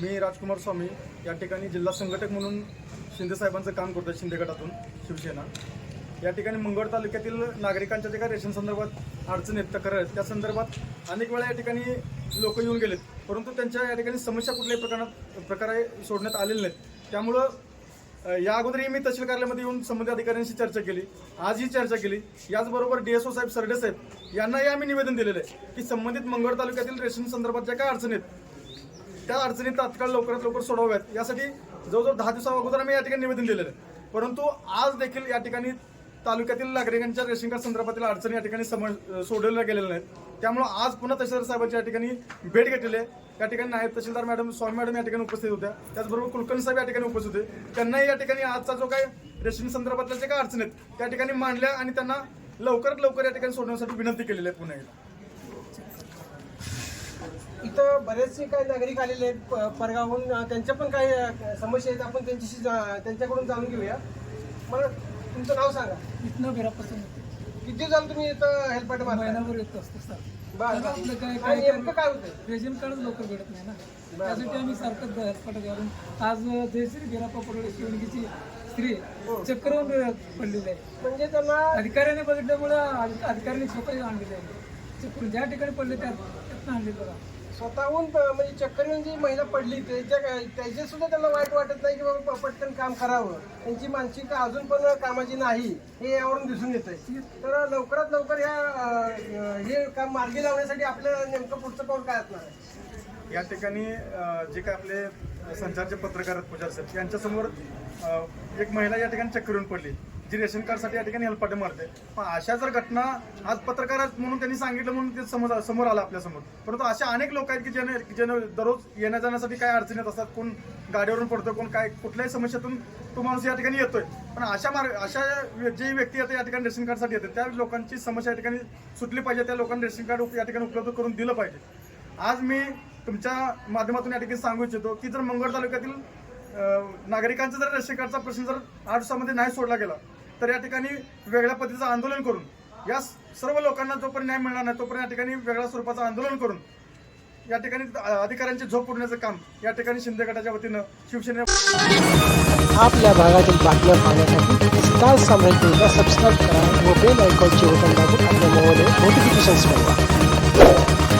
मी राजकुमार स्वामी या ठिकाणी जिल्हा संघटक म्हणून शिंदेसाहेबांचं काम करतो शिंदे गटातून शिवसेना. या ठिकाणी मंगळ तालुक्यातील नागरिकांच्या जे काही रेशन संदर्भात अडचणी आहेत तक्रार आहेत त्या संदर्भात अनेक वेळा या ठिकाणी लोक येऊन गेलेत. परंतु त्यांच्या या ठिकाणी समस्या कुठल्याही प्रकारात प्रकारे सोडण्यात आलेल्या नाहीत. त्यामुळं या अगोदरही मी तहसील कार्यालयामध्ये येऊन संबंधित अधिकाऱ्यांशी चर्चा केली आजही चर्चा केली. याचबरोबर डीएसओ साहेब सरडे साहेब यांनाही आम्ही निवेदन दिलेलं आहे की संबंधित मंगळ तालुक्यातील रेशन संदर्भात ज्या काय अडचणी आहेत त्या अडचणी तात्काळ लवकरात लवकर सोडवाव्यात. यासाठी जवळजवळ दहा दिवसा अगोदर आम्ही या ठिकाणी निवेदन दिलेलं आहे. परंतु आज देखील या ठिकाणी तालुक्यातील नागरिकांच्या रेशन कार्ड संदर्भातील अडचणी या ठिकाणी समज सोडवल्या गेलेल्या नाहीत. त्यामुळं आज पुन्हा तहसीलदार साहेबांची या ठिकाणी भेट घेतलेली आहे. या ठिकाणी नायब तहसीलदार मॅडम स्वामी मॅडम या ठिकाणी उपस्थित होत्या. त्याचबरोबर कुलकर्णी साहेब या ठिकाणी उपस्थित होते. त्यांनाही या ठिकाणी आजचा जो काय रेशन संदर्भातल्या जे काय अडचणी आहेत त्या ठिकाणी मांडल्या आणि त्यांना लवकरात लवकर या ठिकाणी सोडवण्यासाठी विनंती केलेली आहे पुन्हा एकदा. बरेचसे काही नागरिक आलेले आहेत परगावहून. त्यांच्या पण काही समस्या आहेत. आपण त्यांच्याशी जा- त्यांच्याकडून जाणून घेऊया. मला तुमचं नाव सांगा. इथनं घरापासून किती दिवस झालं तुम्ही इथं हेल्पपाट मारता महिनाभर येत असतो सर. बरं, आपलं काय बरं. काय आणि नेमकं काय होतंय? रेशन कार्डच लवकर भेटत नाही ना. त्यासाठी आम्ही सारखं हॉस्पिटल घालून आज जयश्री गिरापा पडवळे शिवणगीची स्त्री चक्करवर पडलेली आहे. म्हणजे त्यांना अधिकाऱ्याने बघितल्यामुळं अधि- अधिकाऱ्यांनी स्वतः आणलेले आहे. चक्कर ज्या ठिकाणी पडले त्या त्यातनं आणले बघा. स्वतःहून प- म्हणजे चक्कर येऊन जी महिला पडली त्याच्या त्याचे सुद्धा त्यांना वाईट वाटत नाही की बाबा पटकन काम करावं. त्यांची मानसिकता अजून पण कामाची नाही हे यावरून दिसून येत आहे तर लवकरात लवकर ह्या हे काम मार्गी लावण्यासाठी आपलं नेमकं पुढचं पाऊल काय असणार आहे? या ठिकाणी जे काय आपले संचारचे पत्रकार आहेत पूजा सर यांच्यासमोर एक महिला या ठिकाणी चक्कर येऊन पडली. जी रेशन कार्डसाठी या ठिकाणी हेल्पाटे मारते पण अशा जर घटना आज पत्रकार म्हणून त्यांनी सांगितलं म्हणून ते समोर समोर आलं आपल्यासमोर परंतु अशा अनेक लोक आहेत की ज्याने की ज्याने दररोज येण्या जाण्यासाठी काय अडचणी येत असतात कोण गाडीवरून पडतो कोण काय कुठल्याही समस्येतून तो माणूस या ठिकाणी येतोय. पण अशा मार्ग अशा जे व्यक्ती येतात या ठिकाणी रेशन कार्डसाठी येतात त्या लोकांची समस्या या ठिकाणी सुटली पाहिजे त्या लोकांना रेशन कार्ड या ठिकाणी उपलब्ध करून दिलं पाहिजे. आज मी तुमच्या माध्यमातून या ठिकाणी सांगू इच्छितो की जर मंगळ तालुक्यातील नागरिकांचं नागरिकांचा जर रेशन कार्डचा प्रश्न जर आठ दिवसामध्ये नाही सोडला गेला तर या ठिकाणी वेगळ्या पद्धतीचं आंदोलन करून या सर्व लोकांना जोपर्यंत न्याय मिळणार नाही तोपर्यंत या ठिकाणी वेगळ्या स्वरूपाचं आंदोलन करून या ठिकाणी अधिकाऱ्यांची झोप उडण्याचं काम या ठिकाणी शिंदे गटाच्या वतीनं शिवसेने आपल्या भागातील बातम्या पाहण्यासाठी स्टार साम्राज्याला सबस्क्राईब करा व बेल आयकॉनचे बटन दाबून आपल्या मोबाईल नोटिफिकेशन्स मिळवा